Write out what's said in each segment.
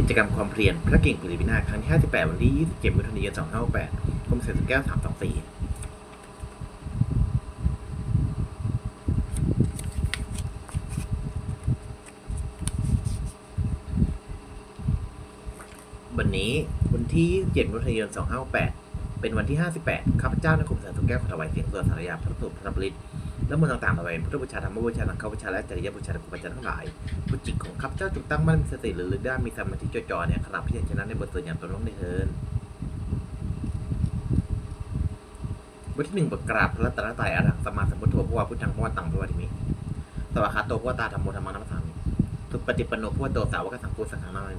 กิจกรรมความเพียรพระเก่งปริวินาครั้งที่ 58 วันที่ 27 มิถุนายน 2568กรมเศรษฐก้ว324วันนี้วันที่7มิถุนายน 2568 เป็นวันที่ 58 ข้าพเจ้าในกรมเศรษฐแก้วขอถวายเสียงสวดสารยาพระสุพระบริต และมนต์ต่างๆถวายพุทธบูชาธรรมบูชาสังฆบูชาและจริยบูชาครูบาอาจารย์ทั้งหลายบุจิตของข้าพเจ้าจงตั้งมั่นมีสติหรือลึกได้มีสมาธิจ่อๆเนี่ยขณะพิจารณาในบทสวดอย่างตนลงในเทินบทที่หนึ่งบทกราบพระรัตนตรัยอรหังสมมาสัมพุทโธพระวาพุทธังพระวาตังพระวาทิมิสวากขาโตพระวตาธรรมโมธรรมังนัมสสามิทุปฏิปโนพระวโตสาวกสังฆุสังฆนามิ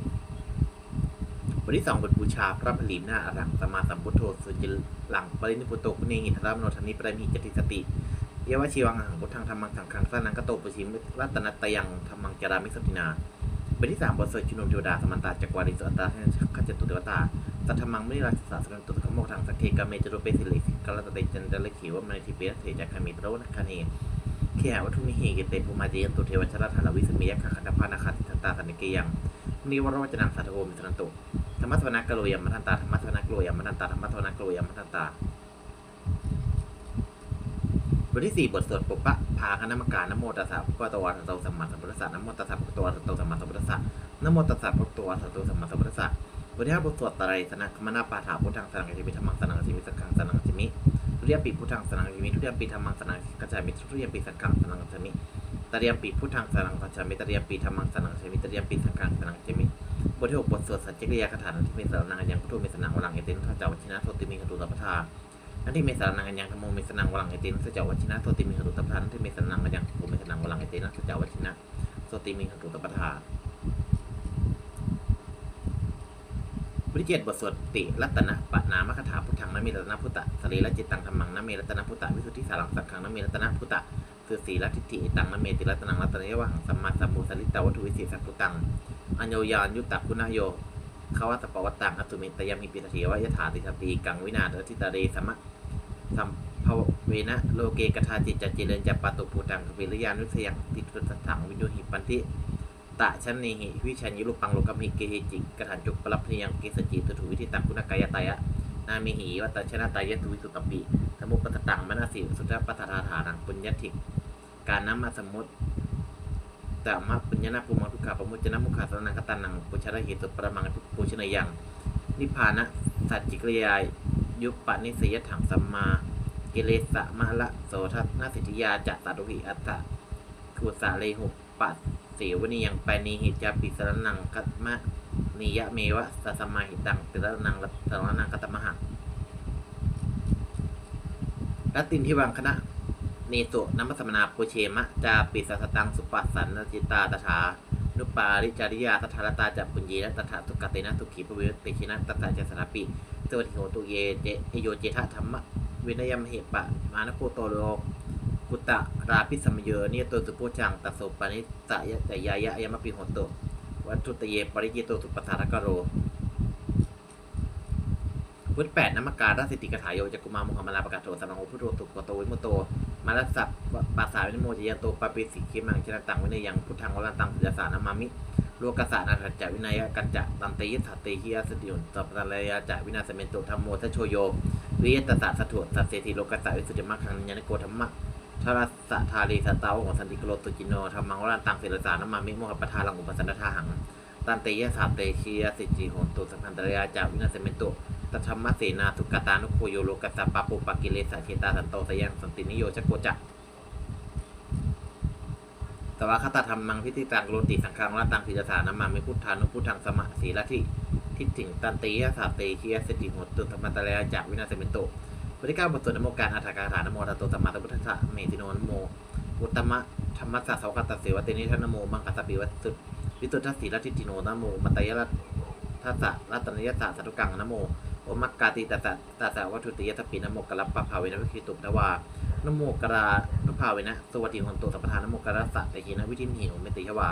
บทที่สองบทบูชาพระผลีมหน้าอรังสมาสัมพุทโธสุจิหลังปรินิพุโตคุเนหิทรามโนธนิปรมิจติสติ เยวชีวังหังพุทธังธรรมังสังฆังสนังกโตปุชิมรัตนตยังธรรมังจารามิสตินาบทที่สามบทสวดชุนุมเทวดาสมันตาจักวาริสุอัตตาให้ขจตุเทวตาสัทธมังไม่ราชสาสกังตุขโมกทางสกเคกาเมจโรเปสิลิกาลตเตจันเดลขีวมันทิเปสเทจักขมิตรวนัคคเนเขียวัตถุมิเหเกเตปุมาเจยนตุเทวชราธารวิสมียคขันธพานาคาติทัตตาสันนิเกยังนิวรวจนังสัทโวมิสนันตุธรรมสวนักกโลยมมัทันตาธรรมสวนักกโลยมมัทันตาธรรมสวนักกโลยมมัทันตา บทที่สี่บทสวดปุปะพาคณะกรรมการนโมตัสสะภะคะวะโตอะระหะโตสัมมาสัมพุทธัสสะนโมตัสสะภะคะวะโตอะระหะโตสัมมาสัมพุทธัสสะนโมตัสสะภะคะวะโตอะระหะโตสัมมาสัมพุทธัสสะบทที่ห้าบทสวดตรัยสนะคมนาปาถาพุทธังสนังกัจจิมิธรรมังสนังกัจจิมิสังฆังสนังกัจจิมิทุติยปีพุทธังสนังกัจจิมิทุติยปีธรรมังสนังกัจจามิทุติยปีสังฆังสนังกัจจามิตติยมปีพุทธังสนังกัจจามิตติยมปีธรรมังสนังกัจจามิตติยมปีสังฆังสนังกัจจามิบทที่หกบทสวดสัจจกิริยาคาถาที่เมสารนังอังพุทโธเมสนังวลังเอตินทัจจาวชินะโสติมิขตุตัพพทา นันที่เมสานังอัญญังธรรมโมเมสนังวลังเอตินทัจจาวัชินะโสติมิขตุตพันที่เมสานังอัญญังธรรมโมเมสนังวลังเอตินทัจจาวัชินะโสติมิขตุตัพพทาบทที่เจ็ดบทสวดติรัตนะปะนามคถาพุทธังนเมรัตนะพุทธะสรีระจิตตังธรรมังนเมรัตนะพุทธะวิสุทธิสารังสังขังนเมรัตนะพุทธะคือสีรัตทิฏฐิตังนเมติรัตนังรัตนยวะหังสัมมาสัมมุสลิตาวัตถุวิสิสัพุตังอัญโยยานยุตตะคุณโยเขาวัตปวัตตังอตุเมตยามิปิตเถวะยถาติสติกังวินาศทิตาเรสมะ สัมภเวนะโลเกกทาจิตจัจเจริญจัปปตุปูตังกปิริยานุสยังติตุสัทถังวิญโยหิปันติตะชันเนหิวิชัญยุลุปังโลกมิเกเฮจิกระถันจุกปรับพยังเกสจิตถุวิธิตังคุณกายตายะนามิหิวัตชนะตายะตุวิสุตตปิสมุปตตังมนาสิสุตตปัฏฐาฐานังปุญญทิกการน้ำมาสมุติตามะปุญญนาภูมังทุกขาปมุจนะมุขาสนังกตันนังปุชระเหตุปรมังทุกปูชนยังนิพพานะสัจจิกริยาย ปปนิสยถังสัมมา กิเลสะมะละโสทัสนาสิทธิยาจัตตารุหิอัตตะคุสาเลหุปัสเสวนียังปานีหิจาปิสรนังกัตมะนิยะเมวะสัสมาหิตังติรนังรัตสรนังกัตมหังรัตินที่วังคณะเนโตนัมสมนาโพเชมะจาปิสัสตังสุปัสสันนจิตาตถานุปาริจาริยาตถาลตาจับปุญญีและตถาตุกเตนะทุขีปวิวติชินะตถาเจสนาปิ สวัสดิโหตุเยเจเอโยเจทะธรรมะวินยมเหตปะ มานโพโตโลกุตะราปิสัมเยเนียโตสุโพจังตโสปานิสยะแต่ยายะยมปิโหโตวัตถุตเยปริยิโตสุปทารกโรพุทธแปดนมการราชสิทธิกถาโยจักุมามุขมาลาประกาศโตสัมมังโอพุทโธตุกโตวิมุตโตมาลัสสะปาสาวินโมจยโตปปิสิกิมังชนะตังวินยังพุทธังวรันตังศิลสานามามิ โลกสานาถัจจวินัยกันจะตันเตยิสัตเตหิยสติยุนสัพพะระยาจะวินาสเมนตุธรรมโมทโชโยวิยตสะสะถุสัตเสติโลกสาวิสุทธิมัคคังยานโกธรรมะทารัสะทารีสตาวของสันติกโลตุจิโนธรรมังวรันตังศิลสานามามิโมหปทาลังอุปสันตทาหังตันเตยสัตเตหิยสิจิโหนตุสัพพันตระยาจะวินาสเมนตุตธรรมเสนาสุกตานุโคโยโลกัสสะปะปุปะกิเลสะเชตาสันโตสยังสันตินิโยชโกจะแต่ว่าคตธรรมังพิธิตังโลติสังฆังละตังศิจสานามามิพุทธานุพุทธังสมะสีละทิทิฏฐิงตันติยะสาเตเคียสติโหตุธรรมตะเลจากวินาศเมนโตบริการบทสวดนโมการอัฏฐกาถานโมทัตโตสัมมาสัมพุทธะเมติโนนโมอุตมะธรรมัสสาวกัตตะเสวะเตนิทนโมมังคัสปิวัตสุวิตุทัสสีละทิฏฐิโนนโมมัตตยะทัสสะรัตนยสะสัตุกังนโม อมักกาติตาสะตาสะวัตถุติยตปินโมกะลับปะภาเวนะวิคิตุปนวานโมกรานภาเวนะสวัสดีหนโตสัพพทานนโมกราสะแต่หินะวิทินหิวเมติยวา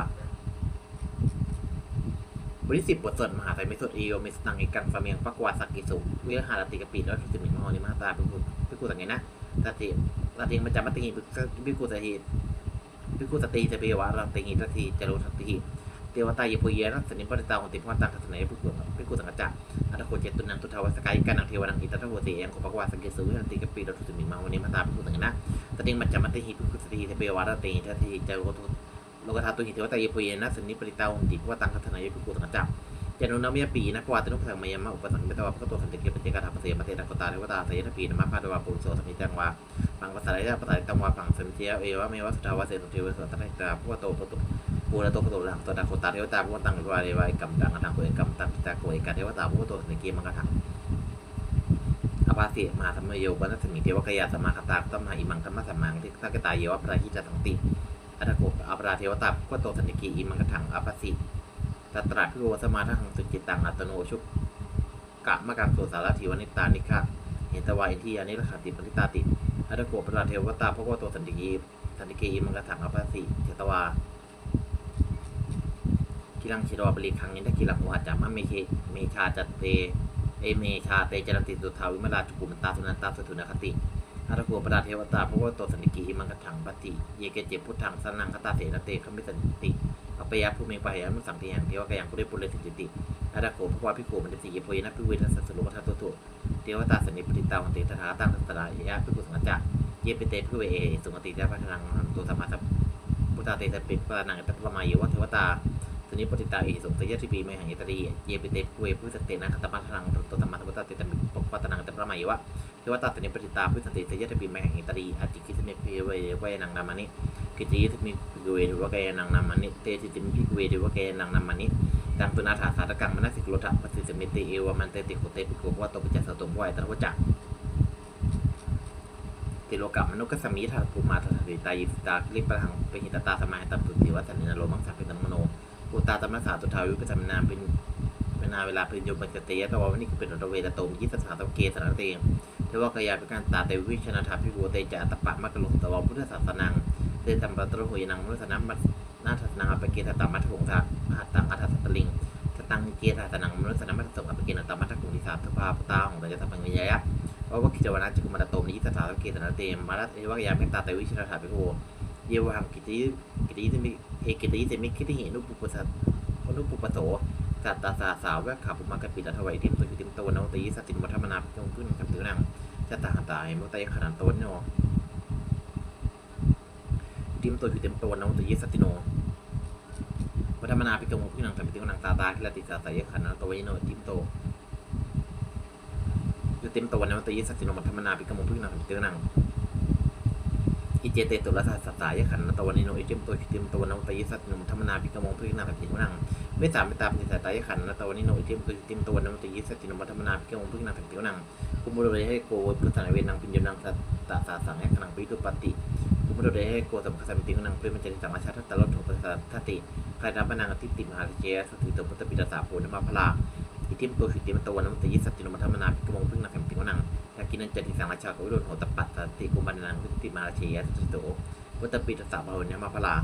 บริสิบบทสวดมหาไตรมิสุทธิโยมิสตังเอกังฟาเมียงปักวาสักกิสุวิหารติกปิดแล้วทุสิมิมหอนิมาตาพิกุพิกุสังไงนะตาติตาติมันจำมัติหิพิกุสหิพิกุสติเสเปวะรังติหิตติจโรทัตติหิเทวตาเยโพเยนะสนิปริตาของติพวันตังทัศนัยผู้กุผู้กุสังกัจจ อัตโคเจตุนังตุทาวสกายกันังเทวนังอิตตะโหติเองของปะวาสังเกตสุวิหันติกปีดตุสมิมาวันนี้มาตาผู้กุสังนะตติงมัจจมัตติหิผู้กุสติเทเปวาระติทัติเจโรตุโลกธาตุหิเทวตาเยโพเยนะสนิปริตาของติวตังทัศนัยผู้กุสังกัจจะจานุนามีปีนะกวาตินุพังมายามะอุปสังเมตวะพระตัวสันติเกปเจกาธรรมเสมาเตตะกตาเทวตาสยทปีนมาพาดวาปุโสสมิจังวาปังภาษาไรภาษาตังวาปังสมิเทียเอวะเมวะสุทาวะเสตุเทวสุตตะตาพวโตพตุ ปูระโตพตุลังตัวตะโคตาเทวตาพวตังวาเรวะกัมตังอัตังโกเอกรรมตังตะโกเอกาเทวตาพวโตสนิเกมังกะทังอภาสิมาธรรมโยปนัสมิเทวกยาสมาคตาตมาอิมังธรรมสัมมังทิทักตาเยวะพระหิจตังติอัตโกอปราเทวตาพวโตสนิเกอิมังกะทังอภาสิตตระพิโวสมาทังสุจิตตังอัตโนชุกกะมะกังโสสารถิวนิตานิคะเหตวายที่อนิรขติปริตาติอัตโกปราเทวตาพระวโตสันติกีสันติกีมังกถังอภัสสิเจตวา กิลังชิโรบริคังยินทกิลังหัวจัมมะเมเคเมชาจัตเตเอเมชาเตจรันติสุทาวิมลาจุกุมตาสุนันตาสุทุนคติอัตโกปราเทวตาพระวโตสันติกีมังกถังปฏิเยเกเจพุทธังสนังคตาเสนเตคมิสันติอปยาภูมิปายามุสังเทียงเทวกายังปุเรปุเรสิจิติอาดาโกพระวาพิโกมันติสิเยโพยนะพิเวนัสสรุปทัตตุตุเทวตาสันนิปติตาวันเตตถาตังทัสสะยาพิกุสังกัจจะเปเตพิเวเอสุงติยาพัฒนังตัวธรรมะสัพพุทธาเตสปิปะนังตัพพมายวะเทวตา สนิปติตาเอสุตยทิปีเมหังยตรีเยปิเตพิเวพุทธเตนะคัตมัทนังตัวธรรมะพุทธาเตตมิปปัตนังตัพพมายวะเทวตาสนิปติตาพุทธเตสยทิปีเมหังยตรีอจิกิสเมพิเวเวนังนามานิกิจยิมิพิกเวหรือว่าแกนังนามานิเตจิติมิพิกเวหรือว่าแกนังนามานิดังตุนาถาสาตกังมนัสิกโลทะปฏิสมิติเอวมันเตติโคเตปิโกว่าตปิจัสตุมวายตระวจักติโลกัมมนุกสมีทัภูมาทัสสิตายิสตาคลิปะหังเปหิตตาสมาหิตัมตุติวัสนินโรมังสัพเพตัมมโน ปูตาตมสาตุทาวิปจำนาเป็นเวลาเวลาเป็นโยมปัจเตยตวาวันนี้คือเป็นอเวตโตมยิสสาตเกสารเตงเทวกยาเป็นการตาเตวิชนาถาพิโวเตจะอัตปะมะกะลุตะวาพุทธศาสนังเตตัมปะตระหุยนังมุสนัมมัสนาทัสนังอปเกตตามัทถงทาหัตตังอัฏฐสัตตลิงสตังเกตตานังมนุสนัมมัสสงอปเกนตามัทถกุงทิสาทภาปตาของตาจะทำปัญญายะว่าว่ากิจวนาจุกุมาตโตมนิสสาเกตนาเตมมาลัตเอวะยาเมตตาเตวิชนาถาภิโภเยวหังกิติกิติสมิ เอกิติสมิคิติหินุปุปสัตนุปุปโสสัตตาสาสาวแวะขาปุมากปิตถวายทิมตุติมตวนนตีสัติมัทมนาพิจงขึ้นกับตือนังจะตาหัตายมุตยขนันตวนโนติมตัวอยู่เต็มตัวนะตัวยิสติโนวัฒมนาพิกงพี่นังทำพิธีนังตาตาคิลติสาสายขันนะตัววิโนติมโตอยู่เต็มตัวนะตัวยิสติโนวัฒมนาพิกงพี่นังทำพิธีนัง อิเจเตตุลสาสสายขันนะตัววิโนอิเต็มตัวอยู่เต็มตัวนะตัวยิสัติโนวัฒมนาพิกมงพี่นังทำพิธีนังไม่สามไม่ตามพิสาสายขันนะตัววิโนอิเต็มตัวอยู่เต็มตัวนะตัวยิสัติโนวัฒมนาพิกมงพี่นังทำพิธีนังคุมุโรเรให้โกพุทธนาเวนังปิญญนังสัตตาสาสังให้ขนังปิตุปฏิกุมุโดเดให้โกสัมภาษามิติงนังเพื่อมันจะสัมมาชาทัตลอดถูกภาษาทัตติใครทำพนังอธิติมหาเจสติตพุทธปิดาสาโพนมาพลาอิทิมตัวหิติมตวันนมตยิสัตตินมัธรรมนาพิกมงพึ่งนักแข่งปิงนัง กินันจติสังราชาโกวิโรโหตปัตติกุมันนังพุทธิมาเชยสติโตพุทธปิดาสาโพนมาพลา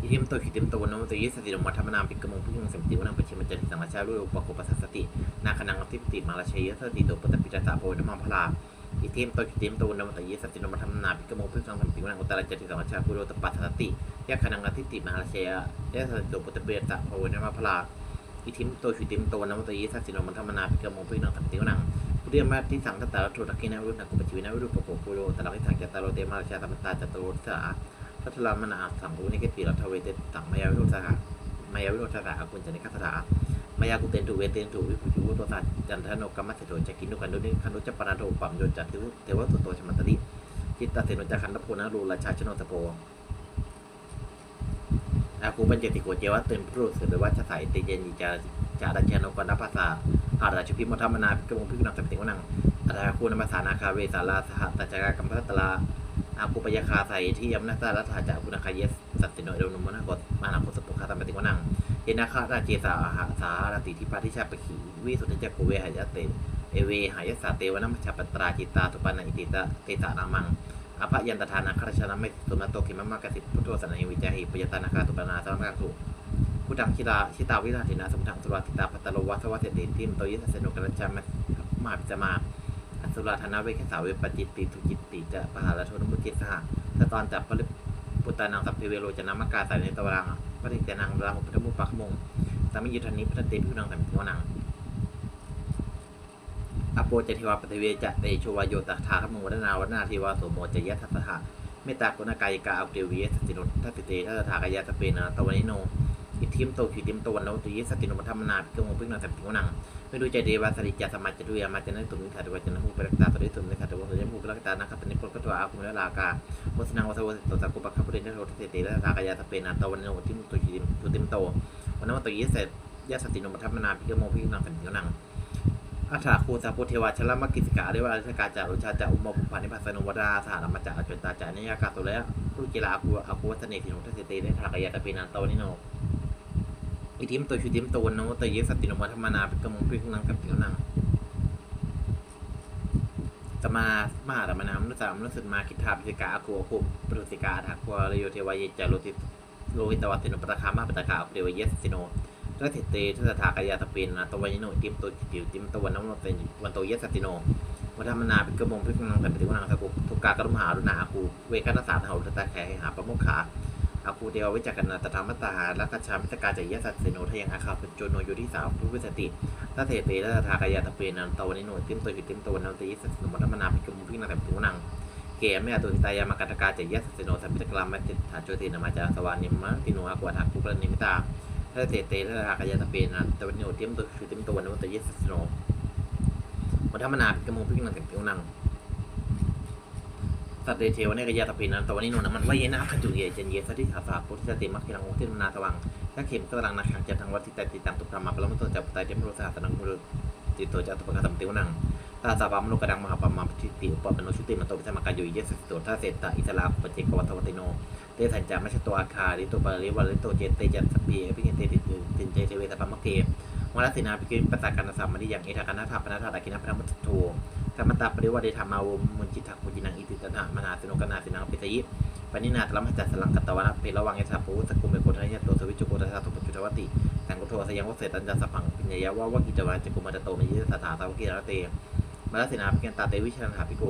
อิทิมโตัวหิติมโตนนมตยิสัตตินมัธรรมนาพิกมงพึ่งนักแข่งปิงนังปัจฉิมจันติสังราชาด้วยอุปโภคปัสสติ นาคนังอธิติมาเชยสติโตพุทธปิดาสาโพนมาพลาอิเทมโตัวอิเทมตัวนามตยีสัจจินมัธรรมนาภิกโมพิสังสัมปิวังอุตระจติสัมมาชาปุโรตปัสสติยะขนังอธิติมหาเชยยะสัจโตปุตตเบตะภวนมาพลา อิทิมตัวอิเทมตัวนามตยีสัจจิโนมันธรรมนาภิกโมพิสังสัมปิวนังพุทธิมาที่สังตตะโทตะกินารุณกุปจิวินาวิรุปโกปุโรตระวิทังจตโรเตมาชาตมัตตาจตโรสาทัทลามนาสังอุนิเกติรัทเวเตตังมายาวิโรสหะมายาวิโรสหะกุญจนิคัสสะมายากุเตนตุเวเตนตุวิปุจุวุตสัจจันทโนกรรมเสโตจะกินุกันดุนิคันดุจปนาโทปัมโยจัตติวุเทวสุโตชมันตริจิตตเสโนจะคันตโพนะรูราชาชโนตโป อาคูเปัญเจติโกเจวะเต็นพรุสือว่าชะไสเตเยนยิจาจาดัญเชโนกนภาษาอาราชพิมธรรมนาพิกมงพิกนังสัมติวนังอาราคูนมัสานาคาเวสาลาสหตจักกัมพัตตลาอาคูปยคาไสที่ยมนาตาลัทธาจากุณคายสสัตติโนเดนุมนากตมานาโคสปุคาตัมปติวนังเยนาคาราเจสาหาสาราติทิปาทิชาปขีวิสุทธิจักเวหายเตเอเวหายสาเตวนัมชาปตราจิตาตุปานาอิติตะเตตานามัง อภยันตทานาคารชนะไม่ตุนาโตกิมมะมะกสิพุทโธสันนิวิจาหิปยตานาคาตุปนาสัมมาสุพุทธังชิตาชิตาวิราตินาสมุทังสุราติตาปัตตโลวัสวัสเตติมโตยิสเสนุกัลจามะมาพิจมาอสุราธนาเวคสาเวปจิตติทุจิตติจะปหาลโทนุมุติสหะสตอนจับปริปุตตานังสัพเพเวโรจนามกาสายในตวรังพระติเตนังราหุพุทธมุปักมงสามิยุทธานิพระเตพิวนังสัมพิวนัง อโปเจเทวาปฏิเวจะเตโชวายโยตถาขโมวนาวัฒนาเทวาโสโมจยะทัสสะเมตตากุณกายกาอัปเดวียสติโนทัสสิเตทัสถากายาตเปนะตวนิโนอิทิมโตขิติมโตวันโนตุยสติโนมัทธมนาพิกโมพิกนังสัมพิวนังไม่รู้ใจเดวาสริจาสมัจจตุยามาจนะตุมิขาตวัจนะภูปรักตาตริตุมิขาตวัสยภูปรักตานักขัตนิพลกัตวอาคุมละลากาโมสนังวัสวะตสักุปะคัปุเรนโรทเตติละทากายาตเปนาตวันโนทิมโตุชิติมตุติมโตวันนวัตยิเสยะสติโนมัทมนาพิกโมพินังสันตินัง อัฏฐาคูสาพุเทวาชลมกิสิกาเรียกว่าราชกาจารุชาจาอุมมปุปานิพัสนุวดาสหรัมจาอจตาจานิยากาตุละรุจิลาอาคูอาคูวัสเนติโนทัสตติละทากยาตเปนาตวันโนอิทิมโตชุติมโตวันโนตยิสติโนมัทมนาพิกโมพินังสันตินังสมา มหาธรรมนามนุสามนุสุมาคิทาปิกาอาคูอาคุมปรุสิกาถักวารโยเทวายจารุติโลหิตวัติโนปตะคามาปตะคาเดวเยสสิโน รัติเตทัสถากายาตปินนาตวันยโนติมตจิติวติมตวันน้ำเป็นวันโตเยสติโนวัฒมนาเปิกระมงพิกนังแต่ปฏิวัติงสกุทุกกากรุมหารุณาคูเวกัสสาเทาตะแคหาประมุขาอาคูเทววิจักนาตธรรมตาลักชามิตกาจยสัตสิโนทยังอาคาเป็นโจโนโยที่สาวทุวิสติถ้าเทเตถ้าทากายาตะเปนันตวันนี้หน่วยติ้มตัวอยู่ติ้มตัวนันตีสัสนุมัตมนาพิกุมพิงนังแต่ผิวนังเกมไม่อตุนตายามากัตกาจะยัสสิโนสัมพิตกรามมัติถาโจตินามาจาสวานิมมะติโนอากวาทักกุกรนิมิตา ถ้าเทเตถ้าทากายาตะเปนันตวันนี้หน่วยมตัวอยู่ติ้มตัวนันตียัสสโนมัตมนาพิกุมงพิงนังแต่ผิวนังสัตเตเทวเนกยาตะเปนันตวันนี้หน่วยมันวายนะขันจุเยเจนเยสติขาสาพุทธเตมักกิรังโอเทนาตวังถ้าเข็มกำลังนักขังจะทางวัดที่แต่ติดตามตุกรรมะพระมตุจับไตเจมรุสาสนังมุรุติโตจะตุปกตัมติวนัง ตาสาบามโนกระดังมหาปมาพิติอุปปโนชุติมันโตพิธามากายโยเยสสิโตท่าเศตาอิสลาปเจกวัตวัติโนเตสัญจามัชตัวอาคาริโตปาริวาริโตเจเตจัสปีเอพิเกเตติตินเจเทเวตปามะเกวรสินาพิกิปตาการสามมิอย่างเอทาคณธาปนาธาตากินาพระมุตโตธรรมตาปริวัติธรรมาวมุนจิตักมุจินังอิติตนะมนาสนุกนาสินังปิตยิปณินาตลัมหจัสลังกัตตวนะเพลวังยะสาปูสกุมเมโกทายะโตสวิจุโกตสาตุปจุตวติสังกุโทสยังวเสตัญญาสพังปิญญายะว่าวกิจวาจกุมาจโตมิยิสถาสาวกิรเต มาลสินาพิกันตาเตวิชันหาพิโก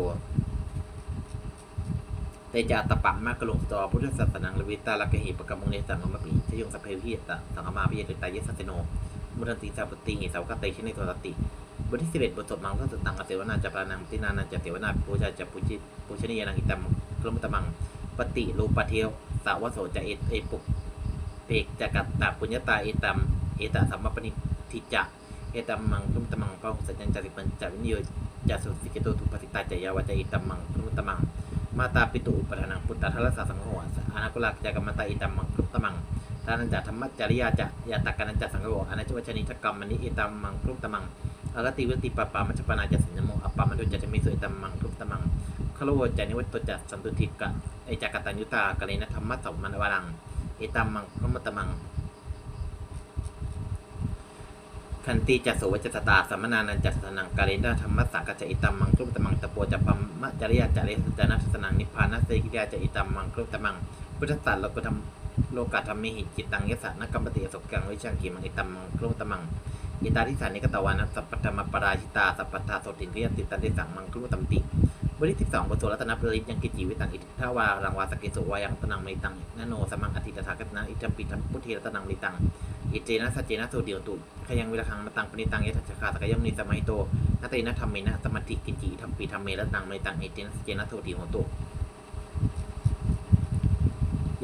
เตจาตปะมากกลงตอพุทธศาสนังลวิตาลักหิปกรมงเนสังมะปีชยงสเพวิยตะสังมาพิยตตายสัตโน มุทันติสาปติหิสาวกเตชิเนโทตติบทที่สิบเอ็ดบทสวดมังก็สุตังอเสวนาจะปรานังตินานันจะเสวนาปูชาจะปุจิปุชนียานังอิตัมกลมตมังปฏิรูปเทวสาวโสจะเอเอปุกเปกจะกัตตาปุญญาตาเอตัมเอตสัมมปนิทิจะเอตัมมังคุมตมังพระสัญญาจติปัญจวินโย จะสุสิกิโตทุปติตาจยาวจเอตัมมังคุตมัง มาตาปิตุอุปทานังพุทธทัลสาสังโฆอนาคุลักจากรรมตาเอตัมมังคุตมังทานันจะธรรมจริยาจะยาตักกันันจะสังโฆอนาจวัชนิทกรรมมณิเอตัมมังคุตมังอรติวติปปามัจจปนาจะสัญญโมอปปามันโดจะจะมีสุเอตัมมังคุตมังคารวจานิวัตตจัสันตุทิกะไอจักตัญยุตากะเลนะธรรมะสัมมันวรังเอตัมมังพระมตมัง คันติจัสโสวจสตาสัมมนานันจัสสนังกาเลนะธรรมะสักกะจะอิตัมมังครุปตมังตะโปจะปัมมะจริยาจะเลสจานัสนังนิพพานัสเสกิยาจะอิตัมมังครุปตมังพุทธศาสตร์โลกธรรมโลกาธรรมิหิจิตตังยสะนักกรรมติอสกังวิชังกิมังอิตัมมังครุปตมังอิตาทิสานิกตวานัสสัพพธรรมปราชิตาสัพพทาโสตินริยติตันติสังมังครุปตัมติบทที่สิบสองบทสวดรัตนปริยังกิจจีวิตังอิทิทาวารังวาสกิสุวายังตนังมิตังนโนสมังอติตถาคตนะอิจัมปิทัมพุทธิรัตนังมิตัง อิเจนะสัจเจนะโสเดียวตุขยังวิรคังมตังปณิตังยะทัจจคาตกยมนิสมัยโตนาเตนะธรรมเมนะสมัติกินจีธรรมปีธรรมเมรัตนังมิตังอิเจนะสัจเจนะโสเดียวตุ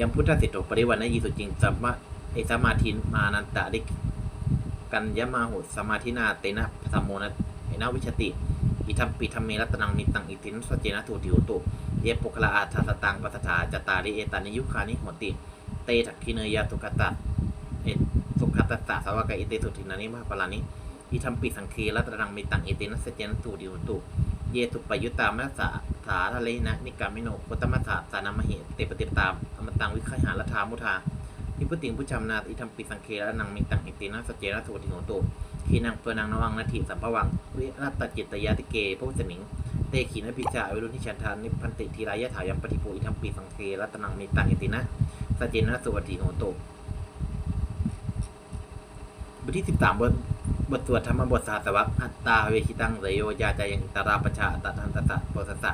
ยังพุทธสิทโตปริวันนยีสุจริงสัมมาเอสมาธิมานันตะดิกันยมาหุสมาธินาเตนะสัมโมนะเอนะวิชติอิทัมปิธรรมเมรัตนังมิตังอิตินสเจนะทูติวตุเยปุคลาอาทัสตังปัสถาจตาริเอตานิยุคานิโหติ เตถักคิเนยาตุกตะ สุขตัสสะสวากะอิเตสุทินานิมาปลานิอิทัมปิสังคีรัตนังมิตังอิตินสเจนะทูติวตุเยตุปยุตตามัสสะถาทะเลนะนิกามิโนโคตมัสสะสานามหิเตปฏิปตามอมตังวิคหาลทามุทานิพุติงผู้ชำนาอิทัมปิสังเครัตนังมิตังอิตินสเจนะทูติโหตุขีนังเปนังนวังนาทีสัมภวังวิรัตจิตยาติเกพระสมิงเตขีนพิจาวิรุณิชันทานิพันติทีรายะถายัมปฏิปูอิทัมปีสังเครัตนังมิตังอิตินะสเจนะสุวติโหโต บทที่สิบสามบทบทสวดธรรมบทสาสวัอัตตาเวชิตังเสยโยยาจายังตาราปชาอัตตันตสะโพสสะ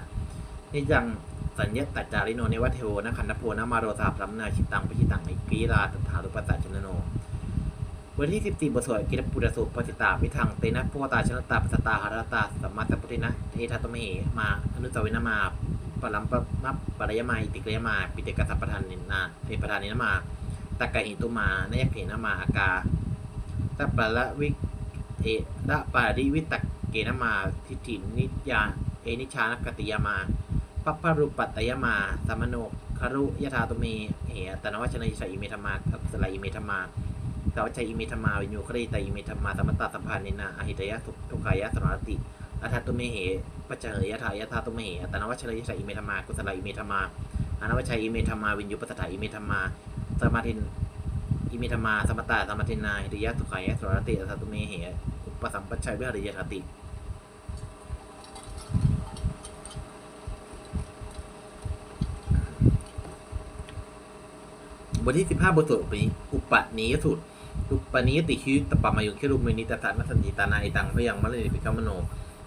นี่ยังสัญญตัจจาริโนเนวัเทโวนะคันนโพนะมาโรสาพรัมนาชิตังปชิตังอิกีราตถารุปตะชนโนบทที่สิบสี่บทสวดกิรปุระสูปปจิตามิทังเตนะพวตาชนตาปัสตาหารตาสัมมาสัพพุตินะเทธาตเมเหมาอนุสาวินามาปรัมปมัปปรยมาอิติกรยมาปิเตกสัพปทานนินาเทปทานินามาตะกะหิตุมานยเพนามาอากา ตะปะละวิเอระปาริวิตักเกนามาทิฏฐินิยาเอนิชานกติยามาปัปปรุปัตตยมาสมโนคารุยถาตุเมเหตนวัชนยิสอิเมธรรมาอัสลายอิเมธรรมาสาวัชอิเมธรรมาวิญญูคริตาอิเมธรรมาสมมตตาสัมพันนินาอหิตยะสุทุกขายะสนรติอัฏตุเมเหปัจเจยถายธาตุเมเหตนวัชนยิสอิเมธรรมากุสลายอิเมธรรมาอนวัชัยอิเมธรรมาวิญญูปัสสถาอิเมธรรมาสมาธิน อิเมธรรมาสมตาสมมทินาหิตยะสุขายะสรติอัฏฐตุเมเหอุปสัมปชัยวิหาริยถติบทที่สิบห้าบทสวดอุปนิอุปนิยสูตรอุปนิยติคิตปปมายุคิรุมินิตตานัสันติตานาอิตังพยังมะเลนิปิกามโน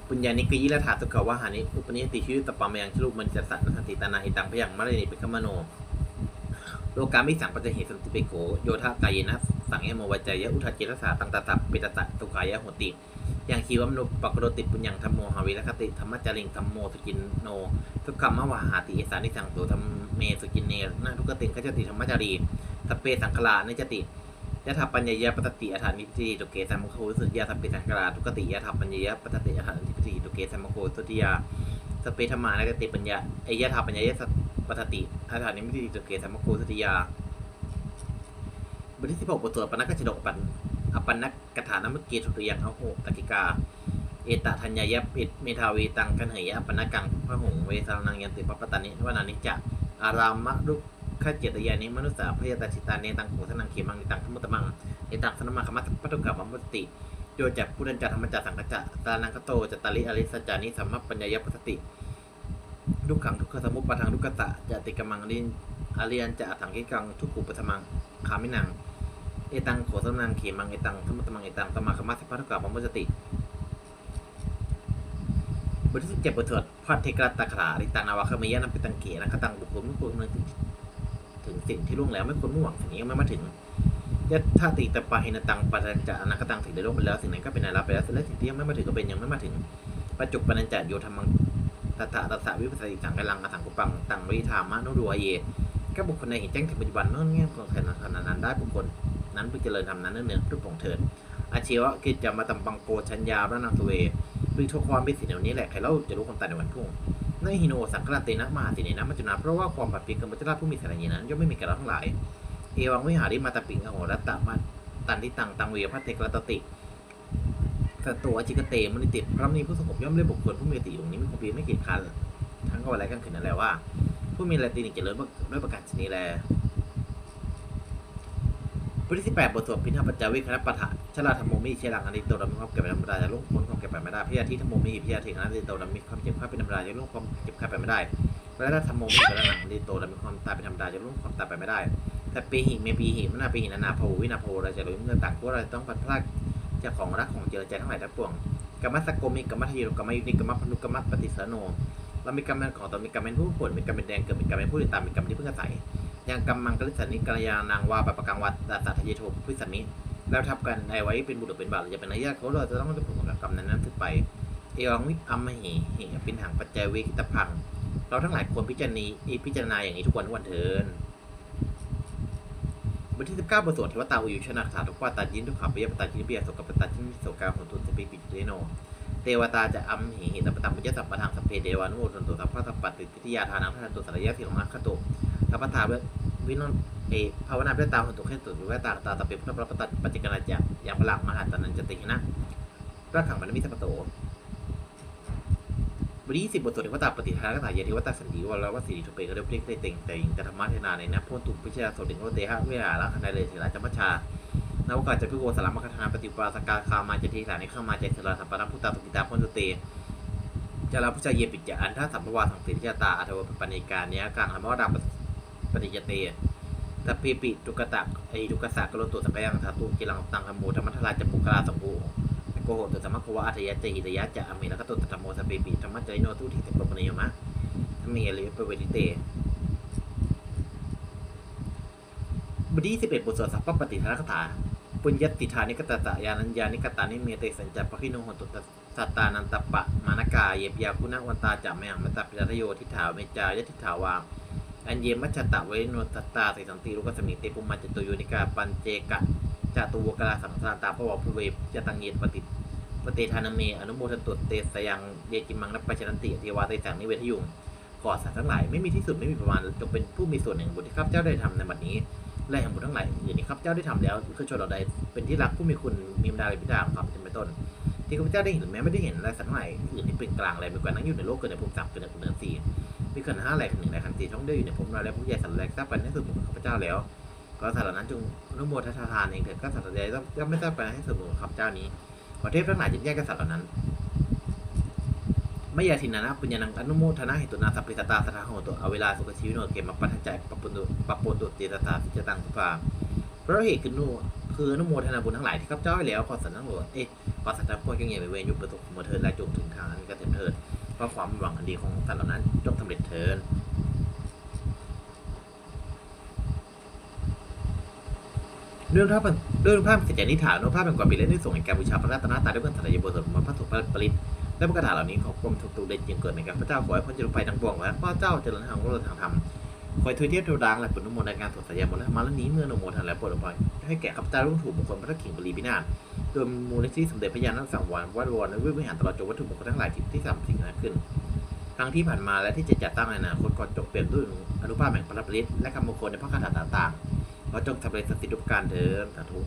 ปุญญานิกยิละถาตุกวะหานิอุปนิยติคิตปปมายังคิรุมินิตตานัสันติตานาอิตังพยังมะเลนิปิกามโน โลกามิสังปัจจเหตุสันติเปโกโยธากายนะสังเอโมวัจยะอุทาจิรสาตังตาตับปิตตะตุกายะโหติยังคีวมนุปกโรติปุญญังธรรมโมหาวิรคติธรรมจาริงธรรมโมสุกินโน ทุกขมมวาหาติเอสานิสังโตธรรมเมสุกินเนนะทุกติงขจติธรรมจารีสเปสังคลานิจติยะถาปัญญายะปตติอาถานิจิตุเกสัมโคสุยาสเปสังคลาทุกติยะถาปัญญายะปตติอาถานิจิตุเกสัมโคสุติยา สเปธรรมานิติปัญญาเอยะถาปัญญายะปตติอาถานิจิตุเกสัมโคสติยาบทที่สิบหกบทสวดปนักกชดกปันอปันนักกถานามเกตุติยังเอาโหตกิกา เอตทัญญายะปิดเมทาวีตังกันเหยะปนักกังพระหงเวสารนังยันติปปตานิวนานิจะอารามะรุขเจตยานิมนุสสาพยาตาชิตาเนตังโหสนังเขมังนิตังธรรมุตมังเอตังสนมังคมัตปตุกับมัมมุติ โยจักพุทธันจัตธรรมจัตสังกัจจะตานังคโตจตาริอริสจานิสัมมปัญญายปสติทุกขังทุกขสมุปปะทังทุกขตะจติกมังลินอาเรียนจะอัถังกิกังทุกขุปะมังคามินังเอตังโขสนังเขมังเอตังธรรมุตมังเอตังสมาคมัตปตุกับมัมมุติบทที่สิบเจ็ดบทสวดพัทเทกรตะขาริตังนาวาคเมยะนัมปิตังเกนะคตังบุคคลไม่ควรนึกถึงสิ่งที่ล่วงแล้วไม่ควรมุ่งหวังสิ่งนี้ไม่มาถึง ยะท่าติตปาหินตังปัจจะอนาคตังสิ่งที่ล่วงไปแล้วสิ่งนั้นก็เป็นนายรับไปแล้วและสิ่งที่ยังไม่มาถึงก็เป็นยังไม่มาถึงปัจจุปันจัโยธรรมังตถาตถาวิปัสสิสังกลังอสังกุปังตังวิธามะนุรัวเยก็บุคคลในเห็นแจ้งถึงปัจจุบันเมื่อเงี้ยของขณะขณะนั้นได้บุคคลนั้นเพื่อเจริญธรรมนั้นเนื่องๆทุกของเถิดอาชีวะกิจจะมาตำปังโกชัญญาพระนางสุเวคือทุกความเป็นสิ่งเหล่านี้แหละใครเล่าจะรู้ความตายในวันพรุ่งในหิโนสังกรานเตนะมหาสิเนนะมัจจุนาเพราะว่าความปัดปีกกรรมจราผู้มีสารณีนั้นย่อมไม่มีแก่เราทั้งหลาย เอวังวิหาริมาตปิงอโหรัตตะมาตันทิตังตังเวียพัตเตกรตติสตัวจิกเตมนิติพระมณีผู้สงบย่อมเรียกบุคคลผู้มีติอยู่นี้ไม่คงเพียงไม่เกียจคันทั้งก็อะไรกันขึ้นนั่นแหละว่า ผู้มีอะไรตีนิเจริญด้วยประกาศชนีแลบทที่สิบแปดบทสวดพิณปัจจวิคณะปะทะชลาธรรมโมมิเชลังอนิโตดามิความเก็บไปธรรมดาจะลงพ้นความเก็บไปไม่ได้พิยาที่ธรรมโมมิพิยาที่อนันติโตดามิความเจ็บข้าเป็นธรรมดาจะลงความเจ็บข้าไปไม่ได้และถ้าธรรมโมมิกระหนังอนิโตดามิความตายเป็นธรรมดาจะลงความตายไปไม่ได้ แต่ปีหิเมปีหิมนาปีหินนาโพวินาโพเราจะรู้เมื่อต่างพวกเราต้องพัดพลาดจากของรักของเจริญใจทั้งหลายทั้งปวงกรรมสกโกมิกรรมทยุกรรมยุนิกรรมพนุกรรมปฏิสโนเรามีกรรมเป็นของตนมีกรรมเป็นผู้ผลมีกรรมเป็นแดงเกิดมีกรรมเป็นผู้ติดตามมีกรรมที่เพึ่งอาศัยยังกรรมมังกลิสันนิกรยานางวาปปะกังวัตตาสัตยโทพิสัมมิแล้วทับกันในไว้เป็นบุตรเป็นบ่าวหรือจะเป็นนายาเขาเราจะต้องได้ผลกับกรรมนั้นนั้นถึงไป เอวังวิอัมมหเหเป็นหังปัจจัยเวกิตพัง เราทั้งหลายควรพิจารณาพิจารณาอย่างนี้ทุกวันทุกวันเถิน บทที่สิบเก้าบทสวดเทวตาอุยุชนะถาทุกว่าตายินทุกขับเบียปตาจินเบียสกับปตาจินโสกาหุนตุสปิปิเตโน เทวตาจะอัมเหหิตปตังปุจจสัพปทางสัพเพเดวานุโมทันตุสัพพะสัพปติทิยาทานังทันตุสัรยะสิลมัคคตุสัพพะทาวินนเอภาวนาเพื่อตาหุนตุเขตุวิเวตาตาตะเปพุทธประปตปัจจิกนาจะอย่างพลังมหาตานันจตินะพระขังมันมิสัพโต บทที่สิบบทสวดเทวตาปฏิทานกถายเทวตาสันติวรวัสสีทุเปก็เรียกเรียกได้เต็งแต่งแต่ธรรมะเทนาในนะพ้นตุพิชยาสดิงโอเตหะเวหาละคณะเลยศิลาจัมัชานวกาจะพิโกสลามคทานปฏิปาสกาคามาจะทีสานิข้ามาใจสลาสัพพะพุทธาตุกิตาพ้นตุเตจะรับผู้ชายเยปิจอันท่าสัมภวาสังสิทธิตาอัตวปณิการเนี้ยการธรรมวดาปฏิจเตตัพเพปิตุกตะไอตุกสะกโลตุสักยังธาตุกิลังตังธรรมโมธรรมทลาจะปุกลาสังโฆ โกโหตุสัมมะโควะอัตยะเจหิตยะจะอเมแล้วก็ตุตธรรมโมสเปปิธรรมะเจโนตุทิสิปปนิยมะเมียเลยเปเวติเตบทที่สิบเอ็ดบทสวดสัพพปฏิทานคาถาปุญญติธานิกตตะยานัญญานิกตานิเมเตสัญจปะคิโนโหตุตสัตตานันตปะมานกาเยปยาคุณวันตาจัมมงมตตปิทโยทิถาเมจายทิถาวาอันเยมัจจตะเวโนตัตตาสิสันติรุกสมิเตปุมมัจจตุโยนิกาปัญเจกะจตุวกลาสังสารตาพวภูเวจตังเยปฏิ ปฏิทานาเมอนุโมทันตุเตสยังเยจิมังนับปปชนันติเทวาเตสังนิเวทยุงก่อสัตว์ทั้งหลายไม่มีที่สุดไม่มีประมาณจงเป็นผู้มีส่วนแห่งบุตรที่ข้าพเจ้าได้ทำในบัดนี้และแห่งบุญทั้งหลายอย่างนี้ข้าพเจ้าได้ทำแล้วคือชนเราใดเป็นที่รักผู้มีคุณมีมารดาเป็นพิดาของข้าพเจ้าเป็นต้น ที่ข้าพเจ้าได้เห็นแม้ไม่ได้เห็นและสัตว์ทั้งหลายอื่นที่เป็นกลางอะไรเป็นกว่านั้นอยู่ในโลกเกิดในภูมิสามเกิดในภูมิเนินสี่มีขันธ์ห้าแหลกหนึ่งในขันสี่ช่องเดียวอยู่ในภูมิเราและผู้ใหญ่สัตว์แหลกทราบไปในส่วนของข้าพเจ้าแล้วก็สัตว์เหล่านั้นจงอนุโมทนาทานเองเถิดก็สัตว์ใดย่อมไม่ทราบไปให้ส่วนของข้าพเจ้านี้ ขอเทพทั้งหลายจึงแยกกษัตริย์เหล่านั้นไม่ยาทินานะปุญญานังอนุโมทนาเหตุนาสัพพิตตาสถาโหตุอเวลาสุขชีวิโนเกมปัทัจจปปุตุปปุตุเตตตาสิจตังสุภาเพราะเหตุคือนูคืออนุโมทนาบุญทั้งหลายที่ข้าพเจ้าให้แล้วขอสันทั้งหลายเอ๊ะขอสันทั้งปวงจงเงียบไปเวรอยู่ประสบมาเถิดและจงถึงทางอันกระเต็มเถิดเพราะความหวังอันดีของสัตว์เหล่านั้นจงสำเร็จเถิด เรื่องพระเรื่องพระสิทธินิฐานว่าพระเป็นกว่าปีเล่นที่ส่งแห่งการบูชาพระรัตนตรัยด้วยเพื่อนสัตยบทสวดมาพระสุภปริตและประกาศเหล่านี้ของกรมทุกตุเดชจึงเกิดในการพระเจ้าขอให้พ้นจากภัยทั้งปวงและพระเจ้าเจริญทางโลกทางธรรมคอยทวยเทียบเทวดาและปุณณโมในการสวดสยามนและมาแล้วนี้เมื่อนโมทันและปรดอภัยให้แก่ข้าพเจ้ารุ่งถูกบุคลพระขิงบรีพินาศโดยมูลนิธิสมเด็จพระยาณสังวรวัดวรและวิวิหารตลอดจนวัตถุมงคลทั้งหลายที่สามสิ่งนั้นขึ้นทั้งที่ผ่านมาและที่จะจัดตั้งในอนาคตก่อนจบเปลี่ยนด้วยอนุภาพแห่งพระฤทธิ์และคำมงคลในพระคาถาต่างๆ ขอจงสำเร็จสติทุกการเถิดสาธุ